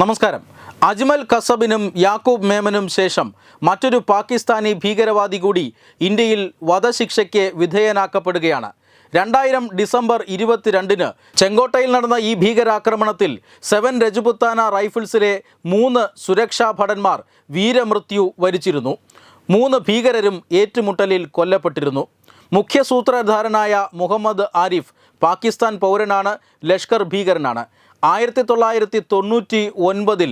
നമസ്കാരം. അജ്മൽ കസബിനും യാക്കൂബ് മേമനും ശേഷം മറ്റൊരു പാകിസ്ഥാനി ഭീകരവാദി കൂടി ഇന്ത്യയിൽ വധശിക്ഷയ്ക്ക് വിധേയനാക്കപ്പെടുകയാണ്. രണ്ടായിരം ഡിസംബർ ഇരുപത്തിരണ്ടിന് ചെങ്കോട്ടയിൽ നടന്ന ഈ ഭീകരാക്രമണത്തിൽ സെവൻ രജപുത്താന റൈഫിൾസിലെ മൂന്ന് സുരക്ഷാ ഭടന്മാർ വീരമൃത്യു വരിച്ചിരുന്നു. മൂന്ന് ഭീകരരും ഏറ്റുമുട്ടലിൽ കൊല്ലപ്പെട്ടിരുന്നു. മുഖ്യ സൂത്രധാരനായ മുഹമ്മദ് ആരിഫ് പാകിസ്ഥാൻ പൗരനാണ് ലഷ്കർ ഭീകരനാണ്. ആയിരത്തി തൊള്ളായിരത്തി തൊണ്ണൂറ്റി ഒൻപതിൽ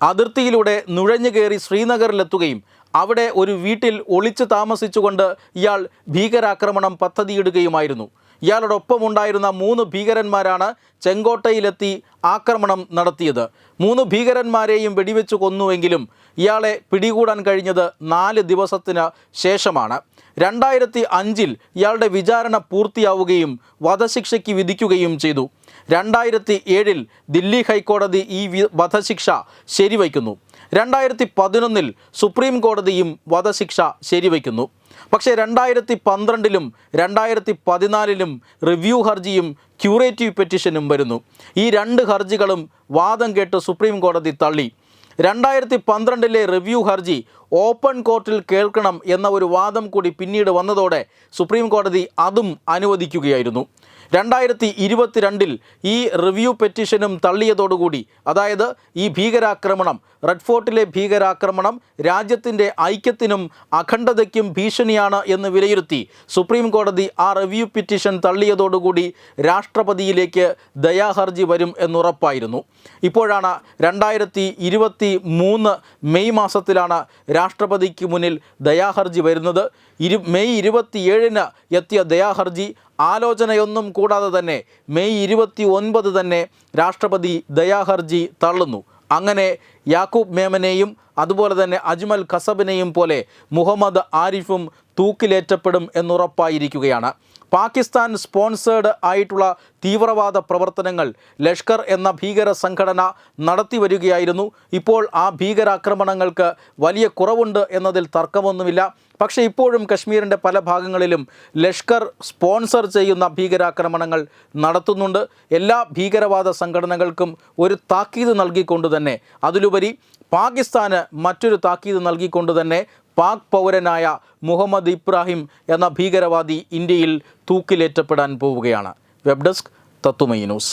അതിർത്തിയിലൂടെ നുഴഞ്ഞു കയറി ശ്രീനഗറിലെത്തുകയും അവിടെ ഒരു വീട്ടിൽ ഒളിച്ചു താമസിച്ചുകൊണ്ട് ഇയാൾ ഭീകരാക്രമണം പദ്ധതിയിടുകയുമായിരുന്നു. ഇയാളോടൊപ്പമുണ്ടായിരുന്ന മൂന്ന് ഭീകരന്മാരാണ് ചെങ്കോട്ടയിലെത്തി ആക്രമണം നടത്തിയത്. മൂന്ന് ഭീകരന്മാരെയും വെടിവെച്ച് കൊന്നുവെങ്കിലും ഇയാളെ പിടികൂടാൻ കഴിഞ്ഞത് നാല് ദിവസത്തിന് ശേഷമാണ്. രണ്ടായിരത്തി അഞ്ചിൽ ഇയാളുടെ വിചാരണ പൂർത്തിയാവുകയും വധശിക്ഷയ്ക്ക് വിധിക്കുകയും ചെയ്തു. രണ്ടായിരത്തി ഏഴിൽ ദില്ലി ഹൈക്കോടതി ഈ വധശിക്ഷ ശരിവയ്ക്കുന്നു. രണ്ടായിരത്തി പതിനൊന്നിൽ സുപ്രീം കോടതിയും വധശിക്ഷ ശരിവയ്ക്കുന്നു. പക്ഷേ രണ്ടായിരത്തി പന്ത്രണ്ടിലും രണ്ടായിരത്തി പതിനാലിലും റിവ്യൂ ഹർജിയും ക്യൂറേറ്റീവ് പെറ്റീഷനും വരുന്നു. ഈ രണ്ട് ഹർജികളും വാദം കേട്ട് സുപ്രീം കോടതി തള്ളി. രണ്ടായിരത്തി പന്ത്രണ്ടിലെ റിവ്യൂ ഹർജി ഓപ്പൺ കോർട്ടിൽ കേൾക്കണം എന്ന ഒരു വാദം കൂടി പിന്നീട് വന്നതോടെ സുപ്രീം കോടതി അതും അനുവദിക്കുകയായിരുന്നു. രണ്ടായിരത്തി ഇരുപത്തിരണ്ടിൽ ഈ റിവ്യൂ പെറ്റീഷനും തള്ളിയതോടുകൂടി അതായത് ഈ ഭീകരാക്രമണം റെഡ് ഫോർട്ടിലെ ഭീകരാക്രമണം രാജ്യത്തിന്റെ ഐക്യത്തിനും അഖണ്ഡതയ്ക്കും ഭീഷണിയാണ് എന്ന് വിലയിരുത്തി സുപ്രീം കോടതി ആ റിവ്യൂ പെറ്റീഷൻ തള്ളിയതോടുകൂടി രാഷ്ട്രപതിയിലേക്ക് ദയാഹർജി വരും എന്നുറപ്പായിരുന്നു. ഇപ്പോഴാണ് രണ്ടായിരത്തി മെയ് മാസത്തിലാണ് രാഷ്ട്രപതിക്ക് മുന്നിൽ ദയാഹർജി വരുന്നത്. ഇരു മെയ് ഇരുപത്തിയേഴിന് എത്തിയ ദയാഹർജി ആലോചനയൊന്നും കൂടാതെ തന്നെ മെയ് ഇരുപത്തി ഒൻപത് തന്നെ രാഷ്ട്രപതി ദയാഹർജി തള്ളുന്നു. അങ്ങനെ യാക്കൂബ് മേമനെയും അതുപോലെ തന്നെ അജ്മൽ ഖസബിനെയും പോലെ മുഹമ്മദ് ആരിഫും തൂക്കിലേറ്റപ്പെടും എന്നുറപ്പായിരിക്കുകയാണ്. പാകിസ്ഥാൻ സ്പോൺസേഡ് ആയിട്ടുള്ള തീവ്രവാദ പ്രവർത്തനങ്ങൾ ലഷ്കർ എന്ന ഭീകര സംഘടന നടത്തി വരികയായിരുന്നു. ഇപ്പോൾ ആ ഭീകരാക്രമണങ്ങൾക്ക് വലിയ കുറവുണ്ട് എന്നതിൽ തർക്കമൊന്നുമില്ല. പക്ഷേ ഇപ്പോഴും കശ്മീരിന്റെ പല ഭാഗങ്ങളിലും ലഷ്കർ സ്പോൺസർ ചെയ്യുന്ന ഭീകരാക്രമണങ്ങൾ നടത്തുന്നുണ്ട്. എല്ലാ ഭീകരവാദ സംഘടനകൾക്കും ഒരു താക്കീത് നൽകിക്കൊണ്ട് തന്നെ അതിലുപരി പാകിസ്ഥാന് മറ്റൊരു താക്കീത് നൽകിക്കൊണ്ട് തന്നെ പാക് പൗരനായ മുഹമ്മദ് ഇബ്രാഹിം എന്ന ഭീകരവാദി ഇന്ത്യയിൽ തൂക്കിലേറ്റപ്പെടാൻ പോവുകയാണ്. വെബ് ഡെസ്ക് തത്തുമൈ ന്യൂസ്.